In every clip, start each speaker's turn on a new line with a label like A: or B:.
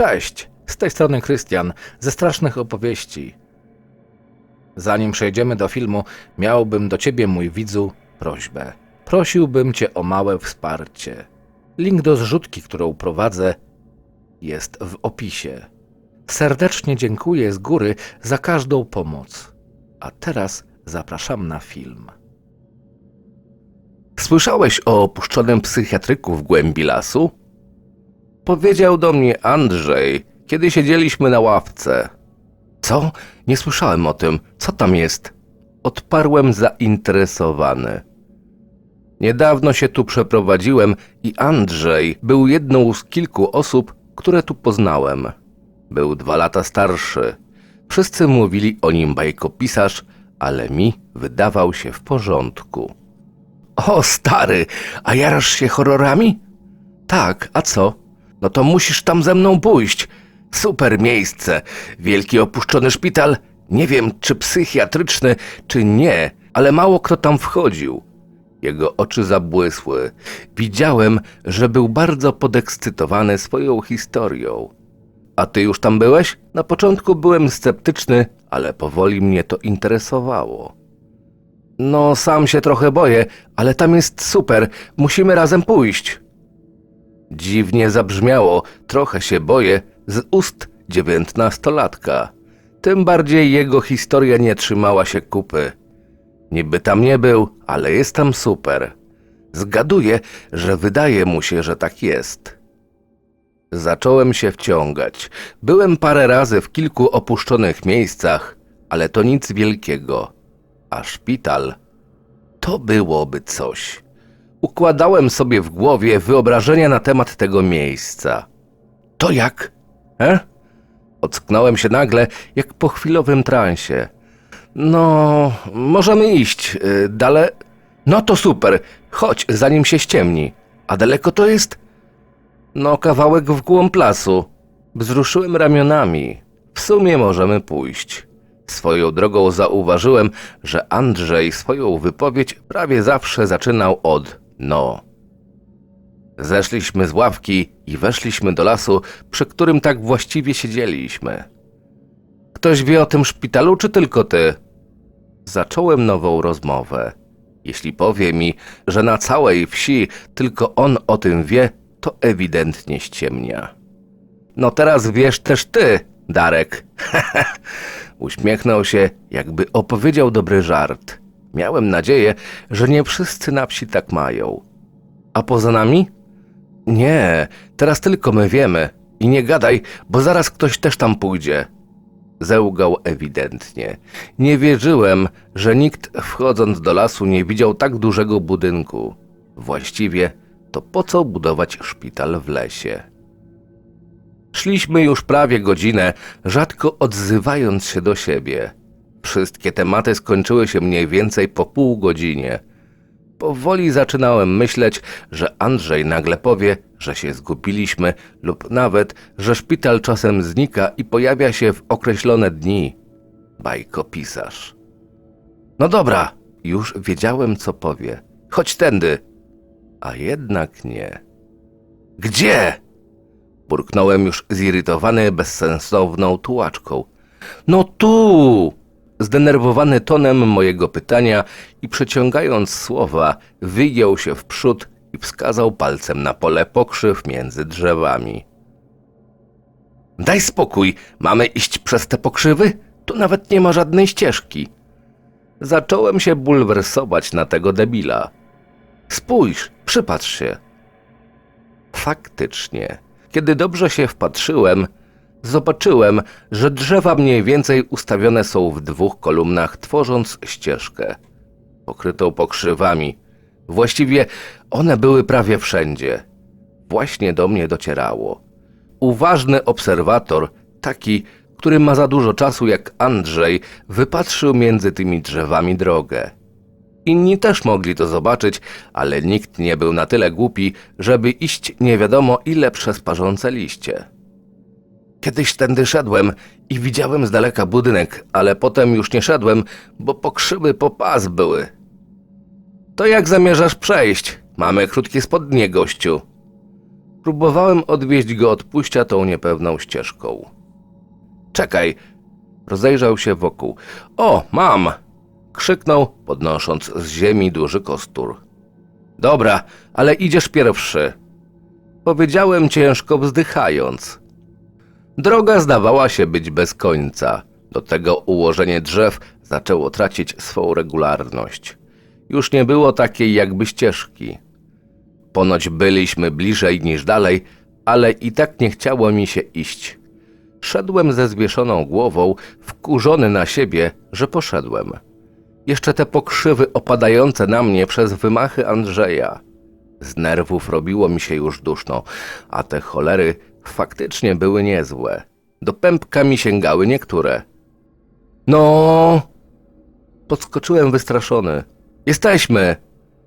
A: Cześć, z tej strony Krystian, ze Strasznych Opowieści. Zanim przejdziemy do filmu, miałbym do ciebie, mój widzu, prośbę. Prosiłbym cię o małe wsparcie. Link do zrzutki, którą prowadzę, jest w opisie. Serdecznie dziękuję z góry za każdą pomoc. A teraz zapraszam na film. Słyszałeś o opuszczonym psychiatryku w głębi lasu? Powiedział do mnie Andrzej, kiedy siedzieliśmy na ławce. Co? Nie słyszałem o tym. Co tam jest? Odparłem zainteresowany. Niedawno się tu przeprowadziłem i Andrzej był jedną z kilku osób, które tu poznałem. Był dwa lata starszy. Wszyscy mówili o nim bajkopisarz, ale mi wydawał się w porządku. O, stary, a jarasz się horrorami? Tak, a co? No to musisz tam ze mną pójść. Super miejsce. Wielki opuszczony szpital. Nie wiem, czy psychiatryczny, czy nie, ale mało kto tam wchodził. Jego oczy zabłysły. Widziałem, że był bardzo podekscytowany swoją historią. A ty już tam byłeś? Na początku byłem sceptyczny, ale powoli mnie to interesowało. No, sam się trochę boję, ale tam jest super. Musimy razem pójść. Dziwnie zabrzmiało, trochę się boję, z ust dziewiętnastolatka. Tym bardziej jego historia nie trzymała się kupy. Niby tam nie był, ale jest tam super. Zgaduję, że wydaje mu się, że tak jest. Zacząłem się wciągać. Byłem parę razy w kilku opuszczonych miejscach, ale to nic wielkiego. A szpital to byłoby coś. Układałem sobie w głowie wyobrażenia na temat tego miejsca. To jak? E? Ocknąłem się nagle, jak po chwilowym transie. No, możemy iść, y, dalej. No to super, chodź, zanim się ściemni. A daleko to jest? No, kawałek w głąb lasu. Wzruszyłem ramionami. W sumie możemy pójść. Swoją drogą zauważyłem, że Andrzej swoją wypowiedź prawie zawsze zaczynał od no. Zeszliśmy z ławki i weszliśmy do lasu, przy którym tak właściwie siedzieliśmy. Ktoś wie o tym szpitalu, czy tylko ty? Zacząłem nową rozmowę. Jeśli powie mi, że na całej wsi tylko on o tym wie, to ewidentnie ściemnia. No teraz wiesz też ty, Darek. Uśmiechnął się, jakby opowiedział dobry żart. Miałem nadzieję, że nie wszyscy na wsi tak mają. A poza nami? Nie, teraz tylko my wiemy. I nie gadaj, bo zaraz ktoś też tam pójdzie. Zełgał ewidentnie. Nie wierzyłem, że nikt wchodząc do lasu nie widział tak dużego budynku. Właściwie to po co budować szpital w lesie? Szliśmy już prawie godzinę, rzadko odzywając się do siebie. Wszystkie tematy skończyły się mniej więcej po pół godzinie. Powoli zaczynałem myśleć, że Andrzej nagle powie, że się zgubiliśmy, lub nawet, że szpital czasem znika i pojawia się w określone dni. Bajkopisarz. No dobra, już wiedziałem, co powie. Chodź tędy. A jednak nie. Gdzie? Burknąłem już zirytowany bezsensowną tułaczką. No tu! Zdenerwowany tonem mojego pytania i przeciągając słowa, wygiął się w przód i wskazał palcem na pole pokrzyw między drzewami. Daj spokój, mamy iść przez te pokrzywy? Tu nawet nie ma żadnej ścieżki. Zacząłem się bulwersować na tego debila. Spójrz, przypatrz się. Faktycznie, kiedy dobrze się wpatrzyłem, zobaczyłem, że drzewa mniej więcej ustawione są w dwóch kolumnach, tworząc ścieżkę, pokrytą pokrzywami. Właściwie one były prawie wszędzie. Właśnie do mnie docierało. Uważny obserwator, taki, który ma za dużo czasu jak Andrzej, wypatrzył między tymi drzewami drogę. Inni też mogli to zobaczyć, ale nikt nie był na tyle głupi, żeby iść nie wiadomo ile przez parzące liście. Kiedyś tędy szedłem i widziałem z daleka budynek, ale potem już nie szedłem, bo pokrzywy po pas były. To jak zamierzasz przejść? Mamy krótkie spodnie, gościu. Próbowałem odwieźć go od pójścia tą niepewną ścieżką. Czekaj! Rozejrzał się wokół. O, mam! Krzyknął, podnosząc z ziemi duży kostur. Dobra, ale idziesz pierwszy. Powiedziałem ciężko wzdychając. Droga zdawała się być bez końca. Do tego ułożenie drzew zaczęło tracić swą regularność. Już nie było takiej jakby ścieżki. Ponoć byliśmy bliżej niż dalej, ale i tak nie chciało mi się iść. Szedłem ze zwieszoną głową, wkurzony na siebie, że poszedłem. Jeszcze te pokrzywy opadające na mnie przez wymachy Andrzeja. Z nerwów robiło mi się już duszno, a te cholery faktycznie były niezłe. Do pępka mi sięgały niektóre. No! Podskoczyłem wystraszony. Jesteśmy!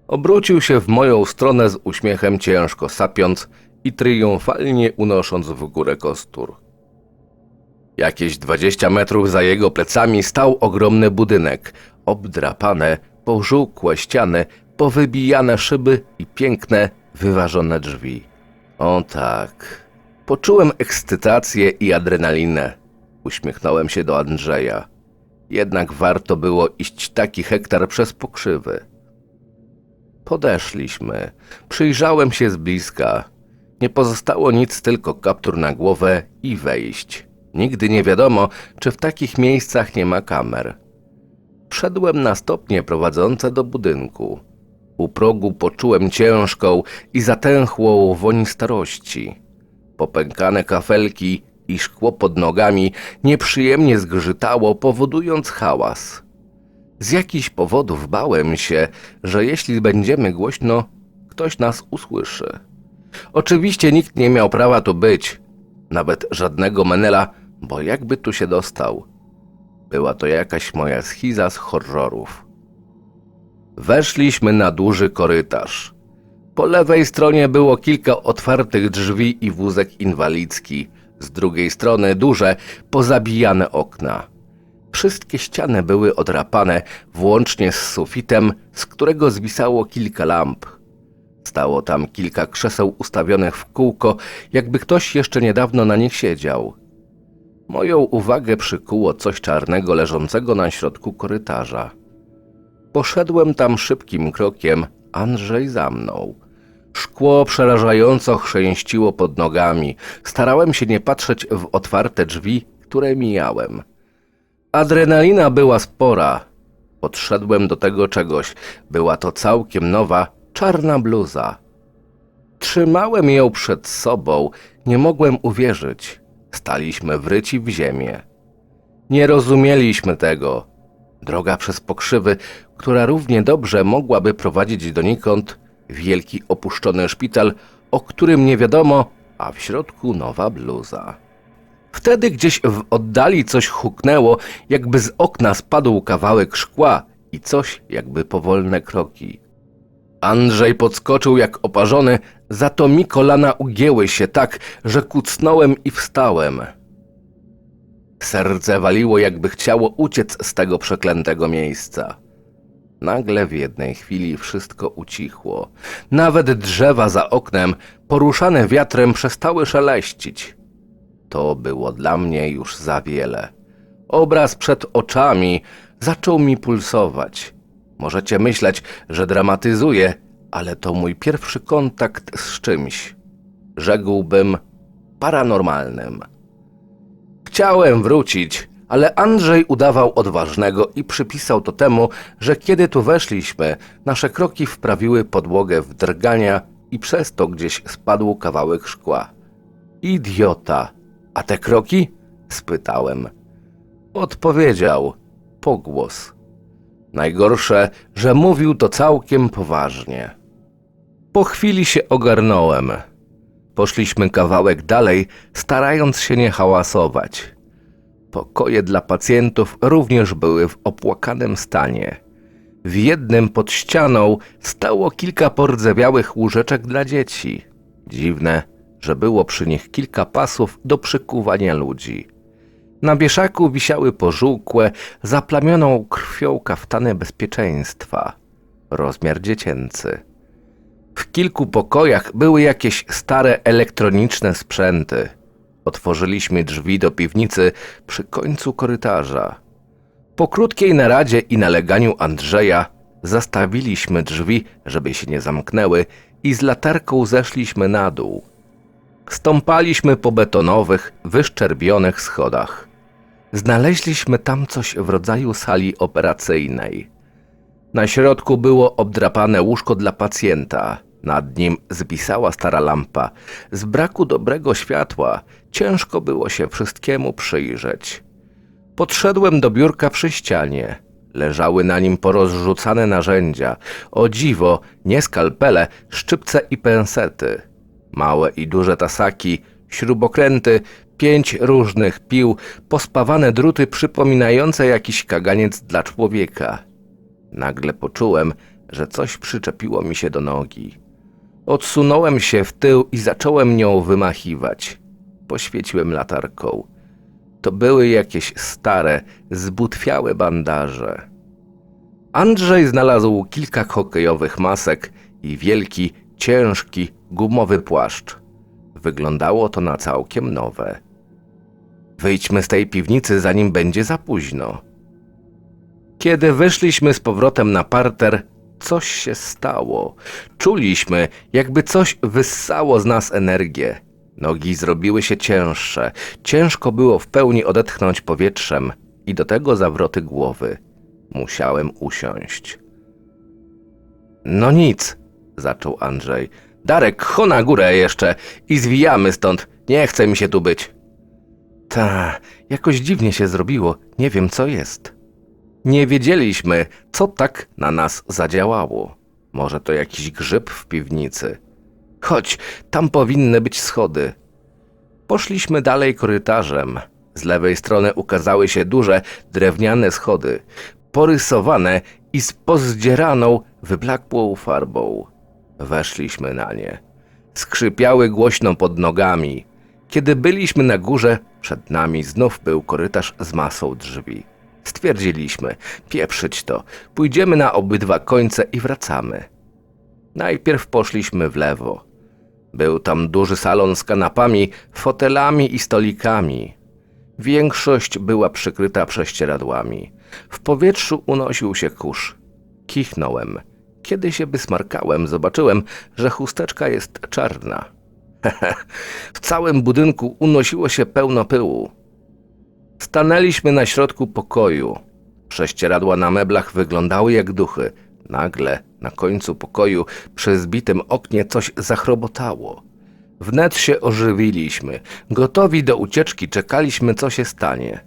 A: Obrócił się w moją stronę z uśmiechem ciężko sapiąc i triumfalnie unosząc w górę kostur. Jakieś dwadzieścia metrów za jego plecami stał ogromny budynek, obdrapane, pożółkłe ściany, powybijane szyby i piękne, wyważone drzwi. O tak. Poczułem ekscytację i adrenalinę. Uśmiechnąłem się do Andrzeja. Jednak warto było iść taki hektar przez pokrzywy. Podeszliśmy. Przyjrzałem się z bliska. Nie pozostało nic, tylko kaptur na głowę i wejść. Nigdy nie wiadomo, czy w takich miejscach nie ma kamer. Wszedłem na stopnie prowadzące do budynku. U progu poczułem ciężką i zatęchłą woń starości. Popękane kafelki i szkło pod nogami nieprzyjemnie zgrzytało, powodując hałas. Z jakichś powodów bałem się, że jeśli będziemy głośno, ktoś nas usłyszy. Oczywiście nikt nie miał prawa tu być, nawet żadnego Menela, bo jakby tu się dostał. Była to jakaś moja schiza z horrorów. Weszliśmy na duży korytarz. Po lewej stronie było kilka otwartych drzwi i wózek inwalidzki, z drugiej strony duże, pozabijane okna. Wszystkie ściany były odrapane, włącznie z sufitem, z którego zwisało kilka lamp. Stało tam kilka krzeseł ustawionych w kółko, jakby ktoś jeszcze niedawno na nich siedział. Moją uwagę przykuło coś czarnego leżącego na środku korytarza. Poszedłem tam szybkim krokiem, Andrzej za mną. Szkło przerażająco chrzęściło pod nogami. Starałem się nie patrzeć w otwarte drzwi, które mijałem. Adrenalina była spora. Podszedłem do tego czegoś. Była to całkiem nowa, czarna bluza. Trzymałem ją przed sobą, nie mogłem uwierzyć. Staliśmy wryci w ziemię. Nie rozumieliśmy tego. Droga przez pokrzywy, która równie dobrze mogłaby prowadzić donikąd, wielki opuszczony szpital, o którym nie wiadomo, a w środku nowa bluza. Wtedy gdzieś w oddali coś huknęło, jakby z okna spadł kawałek szkła i coś jakby powolne kroki. Andrzej podskoczył jak oparzony, za to mi kolana ugięły się tak, że kucnąłem i wstałem. Serce waliło, jakby chciało uciec z tego przeklętego miejsca. Nagle w jednej chwili wszystko ucichło. Nawet drzewa za oknem, poruszane wiatrem, przestały szeleścić. To było dla mnie już za wiele. Obraz przed oczami zaczął mi pulsować. Możecie myśleć, że dramatyzuję, ale to mój pierwszy kontakt z czymś. Rzekłbym paranormalnym. Chciałem wrócić, ale Andrzej udawał odważnego i przypisał to temu, że kiedy tu weszliśmy, nasze kroki wprawiły podłogę w drgania i przez to gdzieś spadł kawałek szkła. Idiota! A te kroki? spytałem. Odpowiedział pogłos. Najgorsze, że mówił to całkiem poważnie. Po chwili się ogarnąłem. Poszliśmy kawałek dalej, starając się nie hałasować. Pokoje dla pacjentów również były w opłakanym stanie. W jednym pod ścianą stało kilka pordzewiałych łóżeczek dla dzieci. Dziwne, że było przy nich kilka pasów do przykuwania ludzi. Na wieszaku wisiały pożółkłe, zaplamioną krwią kaftany bezpieczeństwa. Rozmiar dziecięcy. W kilku pokojach były jakieś stare elektroniczne sprzęty. Otworzyliśmy drzwi do piwnicy przy końcu korytarza. Po krótkiej naradzie i naleganiu Andrzeja zastawiliśmy drzwi, żeby się nie zamknęły i z latarką zeszliśmy na dół. Stąpaliśmy po betonowych, wyszczerbionych schodach. Znaleźliśmy tam coś w rodzaju sali operacyjnej. Na środku było obdrapane łóżko dla pacjenta. Nad nim zwisała stara lampa. Z braku dobrego światła ciężko było się wszystkiemu przyjrzeć. Podszedłem do biurka przy ścianie. Leżały na nim porozrzucane narzędzia. O dziwo, nie skalpele, szczypce i pensety. Małe i duże tasaki, śrubokręty, pięć różnych pił, pospawane druty przypominające jakiś kaganiec dla człowieka. Nagle poczułem, że coś przyczepiło mi się do nogi. Odsunąłem się w tył i zacząłem nią wymachiwać. Poświeciłem latarką. To były jakieś stare, zbutwiałe bandaże. Andrzej znalazł kilka hokejowych masek i wielki, ciężki, gumowy płaszcz. Wyglądało to na całkiem nowe. Wyjdźmy z tej piwnicy, zanim będzie za późno. Kiedy wyszliśmy z powrotem na parter, coś się stało. Czuliśmy, jakby coś wyssało z nas energię. Nogi zrobiły się cięższe. Ciężko było w pełni odetchnąć powietrzem i do tego zawroty głowy. Musiałem usiąść. No nic, zaczął Andrzej. Darek, ho na górę jeszcze i zwijamy stąd. Nie chce mi się tu być. Ta, jakoś dziwnie się zrobiło. Nie wiem, co jest. Nie wiedzieliśmy, co tak na nas zadziałało. Może to jakiś grzyb w piwnicy. Chodź, tam powinny być schody. Poszliśmy dalej korytarzem. Z lewej strony ukazały się duże, drewniane schody, porysowane i z pozdzieraną, wyblakłą farbą. Weszliśmy na nie. Skrzypiały głośno pod nogami. Kiedy byliśmy na górze, przed nami znów był korytarz z masą drzwi. Stwierdziliśmy, pieprzyć to, pójdziemy na obydwa końce i wracamy. Najpierw poszliśmy w lewo. Był tam duży salon z kanapami, fotelami i stolikami. Większość była przykryta prześcieradłami. W powietrzu unosił się kurz. Kichnąłem. Kiedy się wysmarkałem, zobaczyłem, że chusteczka jest czarna. w całym budynku unosiło się pełno pyłu. Stanęliśmy na środku pokoju. Prześcieradła na meblach wyglądały jak duchy. Nagle na końcu pokoju przy zbitym oknie coś zachrobotało. Wnet się ożywiliśmy. Gotowi do ucieczki czekaliśmy, co się stanie.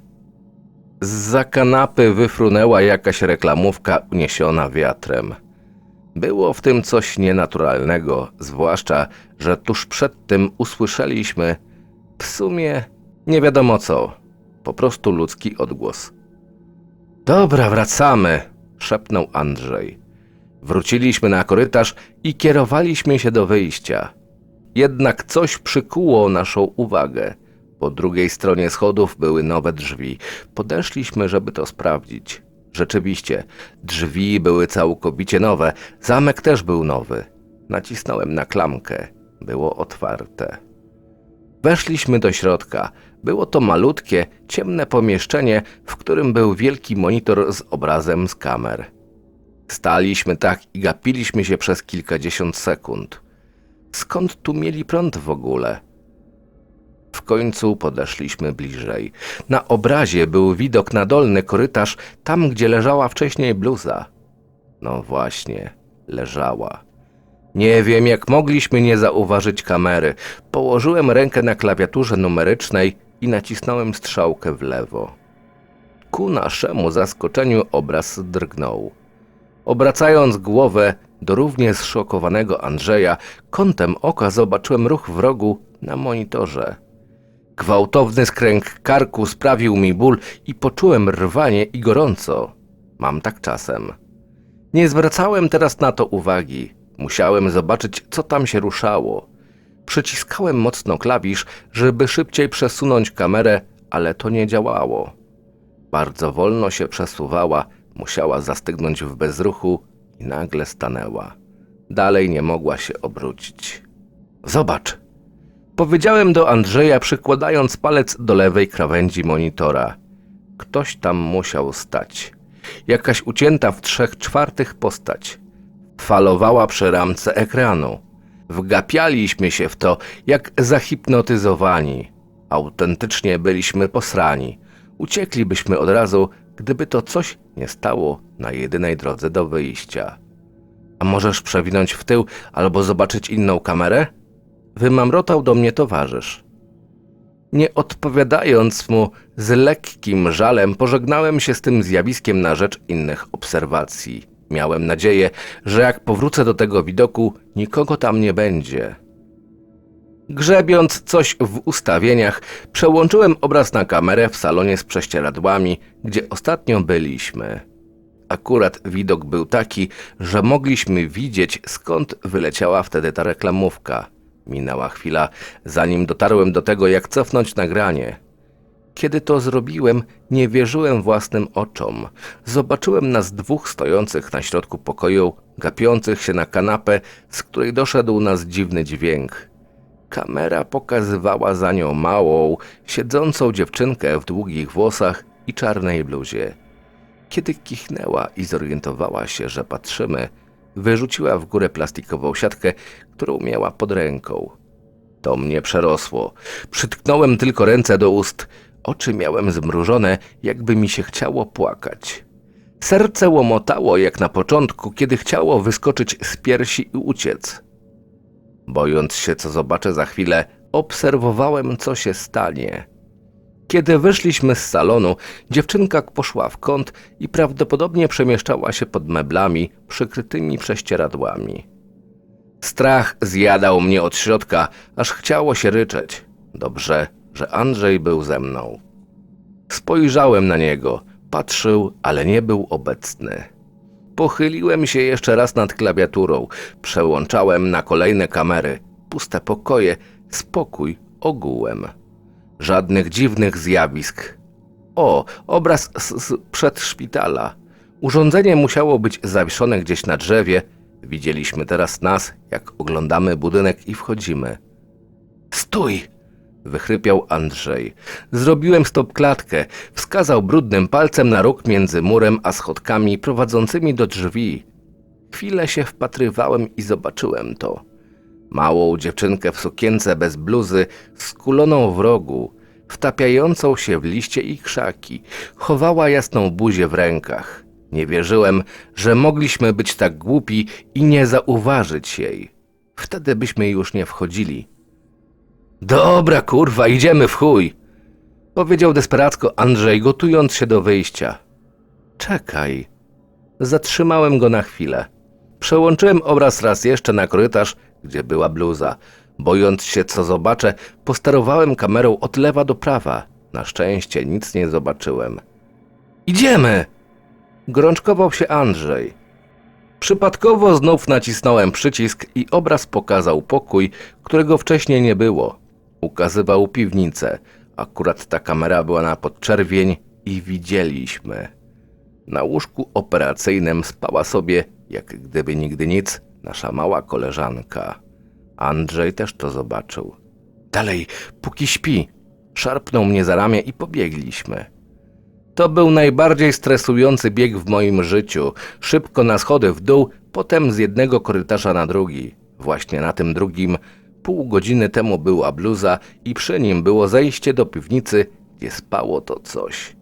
A: Z kanapy wyfrunęła jakaś reklamówka uniesiona wiatrem. Było w tym coś nienaturalnego, zwłaszcza, że tuż przed tym usłyszeliśmy w sumie nie wiadomo co, po prostu ludzki odgłos. Dobra, wracamy, szepnął Andrzej. Wróciliśmy na korytarz i kierowaliśmy się do wyjścia. Jednak coś przykuło naszą uwagę. Po drugiej stronie schodów były nowe drzwi. Podeszliśmy, żeby to sprawdzić. Rzeczywiście, drzwi były całkowicie nowe, zamek też był nowy. Nacisnąłem na klamkę. Było otwarte. Weszliśmy do środka. Było to malutkie, ciemne pomieszczenie, w którym był wielki monitor z obrazem z kamer. Staliśmy tak i gapiliśmy się przez kilkadziesiąt sekund. Skąd tu mieli prąd w ogóle? W końcu podeszliśmy bliżej. Na obrazie był widok na dolny korytarz, tam gdzie leżała wcześniej bluza. No właśnie, leżała. Nie wiem, jak mogliśmy nie zauważyć kamery. Położyłem rękę na klawiaturze numerycznej i nacisnąłem strzałkę w lewo. Ku naszemu zaskoczeniu obraz drgnął. Obracając głowę do równie zszokowanego Andrzeja, kątem oka zobaczyłem ruch w rogu na monitorze. Gwałtowny skręg karku sprawił mi ból i poczułem rwanie i gorąco. Mam tak czasem. Nie zwracałem teraz na to uwagi. Musiałem zobaczyć, co tam się ruszało. Przyciskałem mocno klawisz, żeby szybciej przesunąć kamerę, ale to nie działało. Bardzo wolno się przesuwała, musiała zastygnąć w bezruchu i nagle stanęła. Dalej nie mogła się obrócić. Zobacz! Powiedziałem do Andrzeja, przykładając palec do lewej krawędzi monitora. Ktoś tam musiał stać. Jakaś ucięta w trzech czwartych postać. Falowała przy ramce ekranu. Wgapialiśmy się w to, jak zahipnotyzowani. Autentycznie byliśmy posrani. Ucieklibyśmy od razu, gdyby to coś nie stało na jedynej drodze do wyjścia. A możesz przewinąć w tył albo zobaczyć inną kamerę? Wymamrotał do mnie towarzysz. Nie odpowiadając mu, z lekkim żalem pożegnałem się z tym zjawiskiem na rzecz innych obserwacji. Miałem nadzieję, że jak powrócę do tego widoku, nikogo tam nie będzie. Grzebiąc coś w ustawieniach, przełączyłem obraz na kamerę w salonie z prześcieradłami, gdzie ostatnio byliśmy. Akurat widok był taki, że mogliśmy widzieć skąd wyleciała wtedy ta reklamówka. Minęła chwila, zanim dotarłem do tego, jak cofnąć nagranie. Kiedy to zrobiłem, nie wierzyłem własnym oczom. Zobaczyłem nas dwóch stojących na środku pokoju, gapiących się na kanapę, z której doszedł nas dziwny dźwięk. Kamera pokazywała za nią małą, siedzącą dziewczynkę w długich włosach i czarnej bluzie. Kiedy kichnęła i zorientowała się, że patrzymy, wyrzuciła w górę plastikową siatkę, którą miała pod ręką. To mnie przerosło. Przytknąłem tylko ręce do ust. Oczy miałem zmrużone, jakby mi się chciało płakać. Serce łomotało jak na początku, kiedy chciało wyskoczyć z piersi i uciec. Bojąc się, co zobaczę za chwilę, obserwowałem, co się stanie. Kiedy wyszliśmy z salonu, dziewczynka poszła w kąt i prawdopodobnie przemieszczała się pod meblami przykrytymi prześcieradłami. Strach zjadał mnie od środka, aż chciało się ryczeć. Dobrze, że Andrzej był ze mną. Spojrzałem na niego, patrzył, ale nie był obecny. Pochyliłem się jeszcze raz nad klawiaturą, przełączałem na kolejne kamery. Puste pokoje, spokój ogółem. Żadnych dziwnych zjawisk. O, obraz z, z przed szpitala. Urządzenie musiało być zawieszone gdzieś na drzewie. Widzieliśmy teraz nas, jak oglądamy budynek i wchodzimy. Stój! Wychrypiał Andrzej. Zrobiłem stopklatkę. Wskazał brudnym palcem na róg między murem a schodkami prowadzącymi do drzwi. Chwilę się wpatrywałem i zobaczyłem to. Małą dziewczynkę w sukience bez bluzy, skuloną w rogu, wtapiającą się w liście i krzaki, chowała jasną buzię w rękach. Nie wierzyłem, że mogliśmy być tak głupi i nie zauważyć jej. Wtedy byśmy już nie wchodzili. Dobra, kurwa, idziemy w chuj! Powiedział desperacko Andrzej, gotując się do wyjścia. Czekaj. Zatrzymałem go na chwilę. Przełączyłem obraz raz jeszcze na korytarz, gdzie była bluza. Bojąc się, co zobaczę, posterowałem kamerą od lewa do prawa. Na szczęście nic nie zobaczyłem. Idziemy! Gorączkował się Andrzej. Przypadkowo znów nacisnąłem przycisk i obraz pokazał pokój, którego wcześniej nie było. Ukazywał piwnicę. Akurat ta kamera była na podczerwień i widzieliśmy. Na łóżku operacyjnym spała sobie, jak gdyby nigdy nic, nasza mała koleżanka. Andrzej też to zobaczył. Dalej, póki śpi. Szarpnął mnie za ramię i pobiegliśmy. To był najbardziej stresujący bieg w moim życiu. Szybko na schody w dół, potem z jednego korytarza na drugi. Właśnie na tym drugim pół godziny temu była bluza i przy nim było zejście do piwnicy, gdzie spało to coś.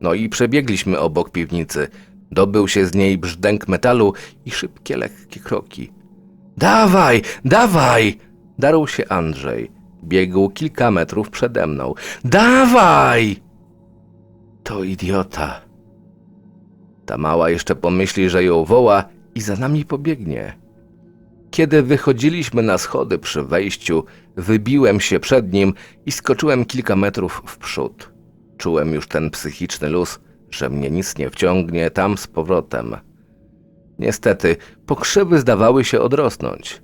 A: No i przebiegliśmy obok piwnicy. Dobył się z niej brzdęk metalu i szybkie, lekkie kroki. Dawaj, dawaj! Darł się Andrzej. Biegł kilka metrów przede mną. Dawaj! To idiota. Ta mała jeszcze pomyśli, że ją woła i za nami pobiegnie. Kiedy wychodziliśmy na schody przy wejściu, wybiłem się przed nim i skoczyłem kilka metrów w przód. Czułem już ten psychiczny luz, że mnie nic nie wciągnie tam z powrotem. Niestety, pokrzywy zdawały się odrosnąć.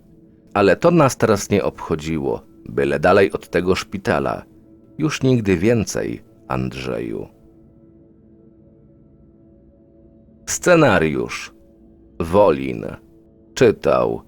A: Ale to nas teraz nie obchodziło, byle dalej od tego szpitala. Już nigdy więcej, Andrzeju. Scenariusz Wolin Czytał